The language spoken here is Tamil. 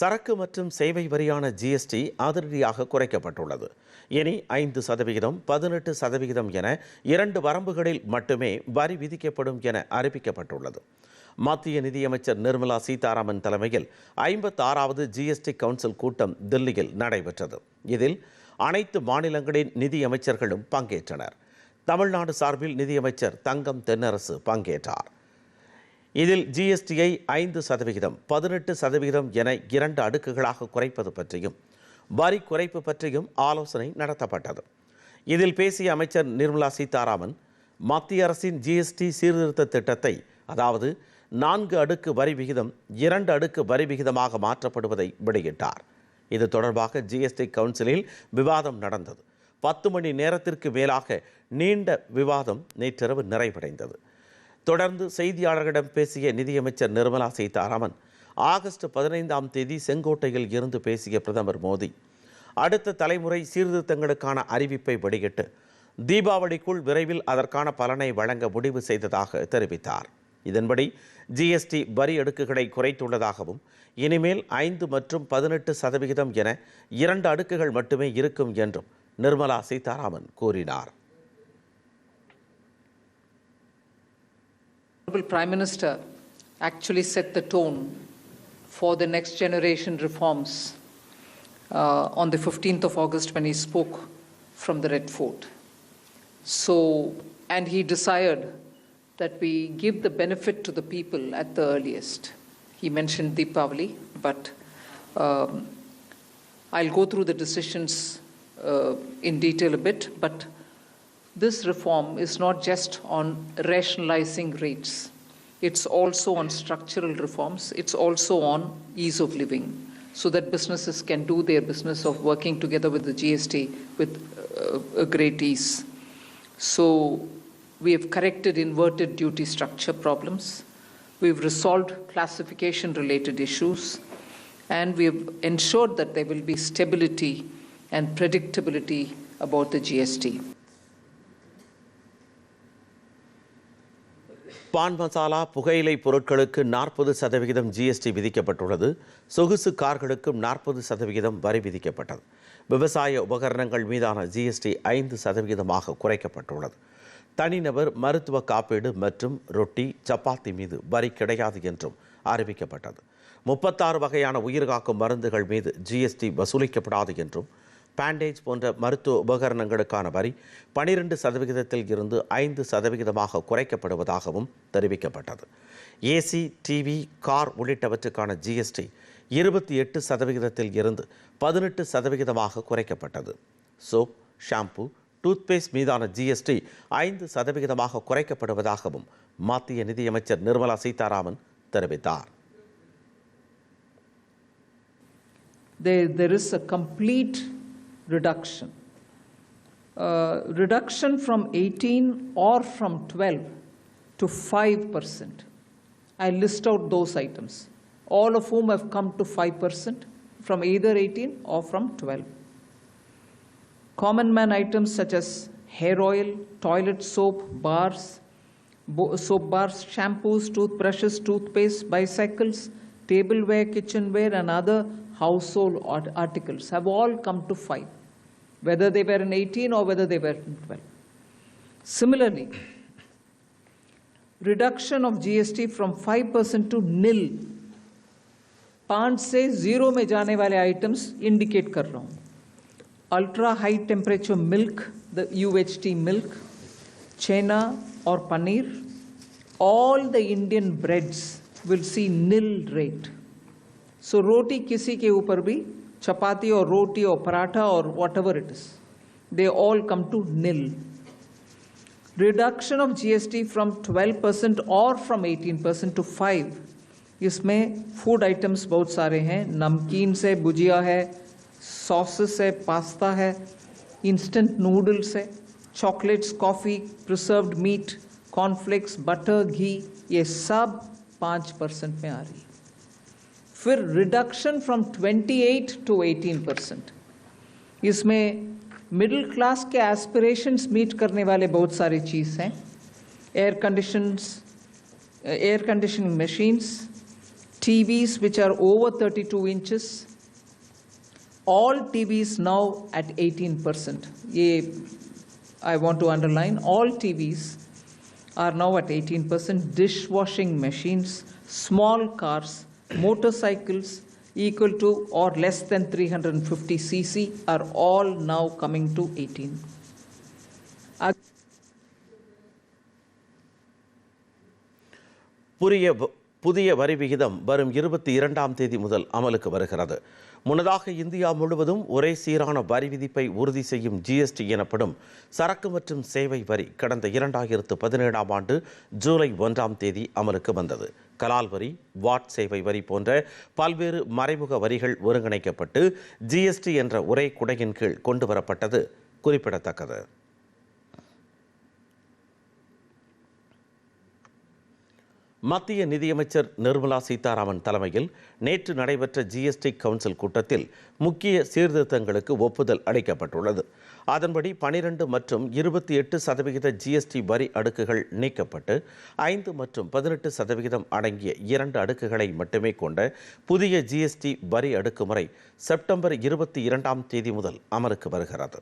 சரக்கு மற்றும் சேவை வரியான ஜிஎஸ்டி அதிரடியாக குறைக்கப்பட்டுள்ளது. இனி ஐந்து சதவிகிதம் பதினெட்டு சதவிகிதம் என இரண்டு வரம்புகளில் மட்டுமே வரி விதிக்கப்படும் என அறிவிக்கப்பட்டுள்ளது. மத்திய நிதியமைச்சர் நிர்மலா சீதாராமன் தலைமையில் ஐம்பத்தாறாவது ஜிஎஸ்டி கவுன்சில் கூட்டம் தில்லியில் நடைபெற்றது. இதில் அனைத்து மாநிலங்களின் நிதியமைச்சர்களும் பங்கேற்றனர். தமிழ்நாடு சார்பில் நிதியமைச்சர் தங்கம் தென்னரசு பங்கேற்றார். இதில் ஜிஎஸ்டியை ஐந்து சதவிகிதம் பதினெட்டு சதவிகிதம் என இரண்டு அடுக்குகளாக குறைப்பது பற்றியும் வரி குறைப்பு பற்றியும் ஆலோசனை நடத்தப்பட்டது. இதில் பேசிய அமைச்சர் நிர்மலா சீதாராமன் மத்திய அரசின் ஜிஎஸ்டி சீர்திருத்த திட்டத்தை அதாவது நான்கு அடுக்கு வரி விகிதம் இரண்டு அடுக்கு வரி விகிதமாக மாற்றப்படுவதை வெளியிட்டார். இது தொடர்பாக ஜிஎஸ்டி கவுன்சிலில் விவாதம் நடந்தது. பத்து மணி நேரத்திற்கு மேலாக நீண்ட விவாதம் நேற்றிரவு நிறைவடைந்தது. தொடர்ந்து செய்தியாளர்களிடம் பேசிய நிதியமைச்சர் நிர்மலா சீதாராமன் ஆகஸ்ட் பதினைந்தாம் தேதி செங்கோட்டையில் இருந்து பேசிய பிரதமர் மோடி. அடுத்த தலைமுறை சீர்திருத்தங்களுக்கான அறிவிப்பை வெளியிட்டு தீபாவளிக்குள் விரைவில் அதற்கான பலனை வழங்க முடிவு செய்ததாக தெரிவித்தார். இதன்படி ஜிஎஸ்டி வரி அடுக்குகளை குறைத்துள்ளதாகவும் இனிமேல் ஐந்து மற்றும் பதினெட்டு சதவிகிதம் என இரண்டு அடுக்குகள் மட்டுமே இருக்கும் என்றும் நிர்மலா சீதாராமன் கூறினார். Honorable Prime Minister actually set the tone for the next generation reforms uh, on the 15th of August when he spoke from the Red Fort. So, and he desired that we give the benefit to the people at the earliest. He mentioned Deepavali, but um, I'll go through the decisions uh, in detail a bit, but this reform is not just on rationalizing rates, it's also on structural reforms, it's also on ease of living, so that businesses can do their business of working together with the GST with uh, a great ease. So, we have corrected inverted duty structure problems, we've resolved classification related issues, and we have ensured that there will be stability and predictability about the GST. பான் மசாலா புகையிலை பொருட்களுக்கு நாற்பது சதவிகிதம் ஜிஎஸ்டி விதிக்கப்பட்டுள்ளது. சொகுசு கார்களுக்கும் நாற்பது சதவிகிதம் வரி விதிக்கப்பட்டது. விவசாய உபகரணங்கள் மீதான ஜிஎஸ்டி ஐந்து சதவிகிதமாக குறைக்கப்பட்டுள்ளது. தனிநபர் மருத்துவ காப்பீடு மற்றும் ரொட்டி சப்பாத்தி மீது வரி கிடையாது என்றும் அறிவிக்கப்பட்டது. முப்பத்தாறு வகையான உயிர்காக்கும் மருந்துகள் மீது ஜிஎஸ்டி வசூலிக்கப்படாது என்றும் பேண்டேஜ் போன்ற மருத்துவ உபகரணங்களுக்கான வரி பனிரெண்டு சதவிகிதத்தில் இருந்து ஐந்து சதவிகிதமாக குறைக்கப்படுவதாகவும் தெரிவிக்கப்பட்டது. ஏசி டிவி கார் உள்ளிட்டவற்றுக்கான ஜிஎஸ்டி இருபத்தி எட்டு சதவிகிதத்தில் இருந்து பதினெட்டு சதவிகிதமாக குறைக்கப்பட்டது. சோப் ஷாம்பு டூத்பேஸ்ட் மீதான ஜிஎஸ்டி ஐந்து சதவிகிதமாக குறைக்கப்படுவதாகவும் மத்திய நிதியமைச்சர் நிர்மலா சீதாராமன் தெரிவித்தார். There, there is a complete reduction. Uh, reduction from 18 or from 12 to 5%. I list out those items, all of whom have come to 5% from either 18 or from 12. Common man items such as hair oil, toilet soap, bars, soap bars, shampoos, toothbrushes, toothpaste, bicycles, tableware, kitchenware, and other household art- articles have all come to 5, whether they were in 18 or whether they were in 12. Similarly, reduction of GST from 5% to nil पाँच से जीरो में जाने वाले आइटम्स इंडिकेट कर रहा हूँ ultra high temperature milk the U H T milk chhena और paneer all the Indian breads will see nil rate So रोटी किसी के ऊपर भी चपाती और रोटी और पराठा और whatever it is they all come to nil reduction of GST from 12% or from 18% to 5 इसमें फ़ूड आइटम्स बहुत सारे हैं. नमकीन से भुजिया है सॉसेस है पास्ता है इंस्टेंट नूडल्स है chocolates coffee preserved meat cornflakes butter ghee ये सब पाँच परसेंट में आ रही है। फिर रिडक्शन फ्रॉम 28 टू 18 परसेंट इसमें मिडिल क्लास के एस्पिरेशंस मीट करने वाले बहुत सारे चीज़ हैं. Air conditions air conditioning machines TVs which are over 32 to inches all T TVs now at 18 percent ये I want to underline all TVs are now at 18 percent dish washing machines small cars motorcycles equal to or less than 350 cc are all now coming to 18. புதிய வ- புதிய வரி விகிதம் வரும் இருபத்தி இரண்டாம் தேதி முதல் அமலுக்கு வருகிறது. முன்னதாக இந்தியா முழுவதும் ஒரே சீரான வரி விதிப்பை உறுதி செய்யும் ஜிஎஸ்டி எனப்படும் சரக்கு மற்றும் சேவை வரி கடந்த இரண்டாயிரத்து பதினேழாம் ஆண்டு ஜூலை ஒன்றாம் தேதி அமலுக்கு வந்தது. கலால் வரி வாட் சேவை வரி போன்ற பல்வேறு மறைமுக வரிகள் ஒருங்கிணைக்கப்பட்டு ஜிஎஸ்டி என்ற ஒரே குடையின் கீழ் கொண்டு வரப்பட்டது குறிப்பிடத்தக்கது. மத்திய நிதியமைச்சர் நிர்மலா சீதாராமன் தலைமையில் நேற்று நடைபெற்ற ஜிஎஸ்டி கவுன்சில் கூட்டத்தில் முக்கிய சீர்திருத்தங்களுக்கு ஒப்புதல் அளிக்கப்பட்டுள்ளது. அதன்படி பனிரெண்டு மற்றும் இருபத்தி எட்டு சதவிகித ஜிஎஸ்டி வரி அடுக்குகள் நீக்கப்பட்டு ஐந்து மற்றும் பதினெட்டு சதவிகிதம் அடங்கிய இரண்டு அடுக்குகளை மட்டுமே கொண்ட புதிய ஜிஎஸ்டி வரி அடுக்குமுறை செப்டம்பர் இருபத்தி இரண்டாம் தேதி முதல் அமலுக்கு வருகிறது.